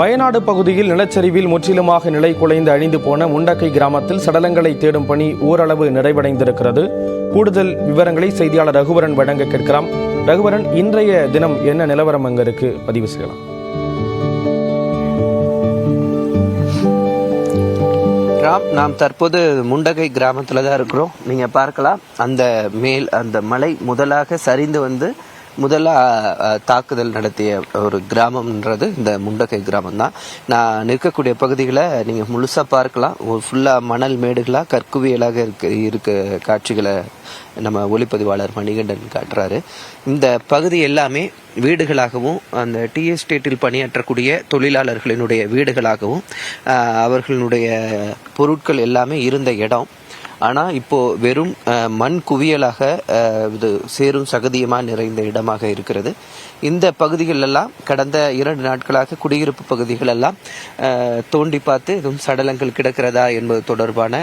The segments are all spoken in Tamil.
வயநாடு பகுதியில் நிலச்சரிவில் முற்றிலுமாக நிலை குலைந்து அழிந்து போன முண்டக்கை கிராமத்தில் சடலங்களை தேடும் பணி ஓரளவு நிறைவடைந்திருக்கிறது. கூடுதல் விவரங்களை செய்தியாளர் ரகுவரன் வழங்க கேட்கலாம். ரகுவரன் இன்றைய தினம் என்ன நிலவரம் அங்க இருக்கு பதிவு செய்யலாம். ராம் நாம் தற்போது முண்டகை கிராமத்தில் தான் இருக்கிறோம். நீங்கள் பார்க்கலாம். அந்த மேல் அந்த மலை முதலாக சரிந்து வந்து முதல்ல தாக்குதல் நடத்திய ஒரு கிராமம்ன்றது இந்த முண்டகை கிராமம் தான் நான் நிற்கக்கூடிய பகுதிகளை நீங்கள் முழுசாக பார்க்கலாம். ஃபுல்லாக மணல் மேடுகளாக கற்குவியலாக இருக்க இருக்க காட்சிகளை நம்ம ஒளிப்பதிவாளர் மணிகண்டன் காட்டுறாரு. இந்த பகுதி எல்லாமே வீடுகளாகவும் அந்த டி எஸ்டேட்டில் பணியாற்றக்கூடிய தொழிலாளர்களினுடைய வீடுகளாகவும் அவர்களுடைய பொருட்கள் எல்லாமே இருந்த இடம். ஆனால் இப்போது வெறும் மண் குவியலாக இது சேரும் சகதியமாக நிறைந்த இடமாக இருக்கிறது. இந்த பகுதிகளெல்லாம் கடந்த இரண்டு நாட்களாக குடியிருப்பு பகுதிகள் எல்லாம் தோண்டி பார்த்து எதுவும் சடலங்கள் கிடக்கிறதா என்பது தொடர்பான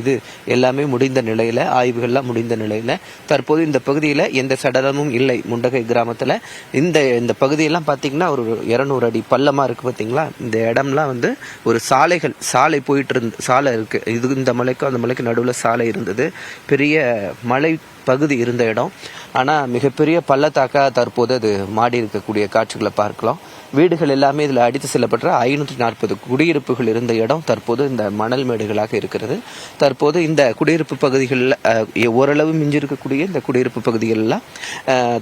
இது எல்லாமே முடிந்த நிலையில் ஆய்வுகள்லாம் முடிந்த நிலையில் தற்போது இந்த பகுதியில் எந்த சடலமும் இல்லை. முண்டகை கிராமத்தில் இந்த இந்த பகுதியெல்லாம் பார்த்தீங்கன்னா ஒரு இரநூறு அடி பள்ளமாக இருக்குது பார்த்தீங்களா இந்த இடம்லாம் வந்து ஒரு சாலைகள் சாலை போயிட்டு இருந்து சாலை இருக்குது இது இந்த மலைக்கும் அந்த மலை மலைக்கு நடுவில் சாலை இருந்தது. பெரிய மலை பகுதி இருந்த இடம். ஆனால் மிகப்பெரிய பள்ளத்தாக்கா தற்போது அது மாடி இருக்கக்கூடிய காட்சிகளை பார்க்கலாம். வீடுகள் எல்லாமே இதில் அடித்து செல்லப்பட்ட ஐநூற்றி நாற்பது குடியிருப்புகள் இருந்த இடம் தற்போது இந்த மணல் மேடுகளாக இருக்கிறது. தற்போது இந்த குடியிருப்பு பகுதிகளில் ஓரளவு மிஞ்சிருக்கக்கூடிய இந்த குடியிருப்பு பகுதிகளெல்லாம்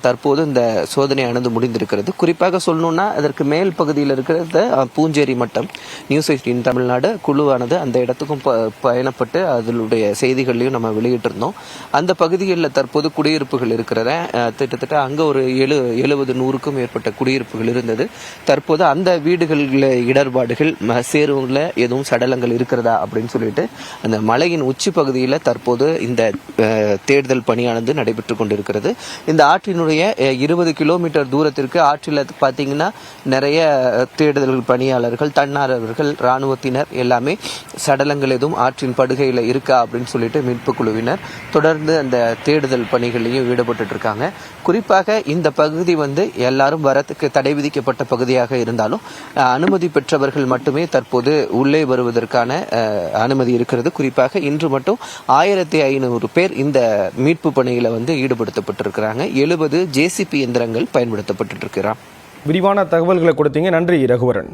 தற்போது இந்த சோதனையானது முடிந்திருக்கிறது. குறிப்பாக சொல்லணும்னா அதற்கு மேல் பகுதியில் இருக்கிறது பூஞ்சேரி மட்டம். நியூஸ் எயிட்டீன் தமிழ்நாடு குழுவானது அந்த இடத்துக்கும் ப- பயணப்பட்டு அதனுடைய செய்திகள்லையும் நம்ம வெளியிட்டிருந்தோம். அந்த பகுதிகளில் தற்போது குடியிருப்புகள் இருக்கிற அஹ், கிட்டத்தட்ட அங்கே ஒரு எழு எழுபது நூறுக்கும் மேற்பட்ட குடியிருப்புகள் இருந்தது. தற்போது அந்த வீடுகளில் இடர்பாடுகள் ம- சேருவங்கள எதுவும் சடலங்கள் இருக்கிறதா அப்படின்னு சொல்லிட்டு அந்த மலையின் உச்சி பகுதியில் தற்போது இந்த தேடுதல் பணியானது நடைபெற்று கொண்டிருக்கிறது. இந்த ஆற்றினுடைய இருபது கிலோமீட்டர் தூரத்திற்கு ஆற்றில் பார்த்தீங்கன்னா நிறைய தேடுதல் பணியாளர்கள் தன்னார்வர்கள் இராணுவத்தினர் எல்லாமே சடலங்கள் எதுவும் ஆற்றின் படுகையில் இருக்கா அப்படின்னு சொல்லிட்டு மீட்பு குழுவினர் தொடர்ந்து அந்த தேடுதல் பணிகளையும் ஈடுபட்டு இருக்காங்க குறிப்பாக இந்த பகுதி வந்து எல்லாரும் வரத்துக்கு தடை விதிக்கப்பட்ட பகுதியாக இருந்தாலும் அனுமதி பெற்றவர்கள் மட்டுமே தற்போது உள்ளே வருவதற்கான அனுமதி இருக்கிறது. குறிப்பாக இன்று மட்டும் ஆயிரத்தி ஐநூறு பேர் இந்த மீட்பு பணியில வந்து ஈடுபடுத்தப்பட்டிருக்கிறாங்க. எழுபது ஜேசிபி எந்திரங்கள் பயன்படுத்தப்பட்டு இருக்கிறான் விரிவான தகவல்களை கொடுத்தீங்க. நன்றி ரகுவரன்.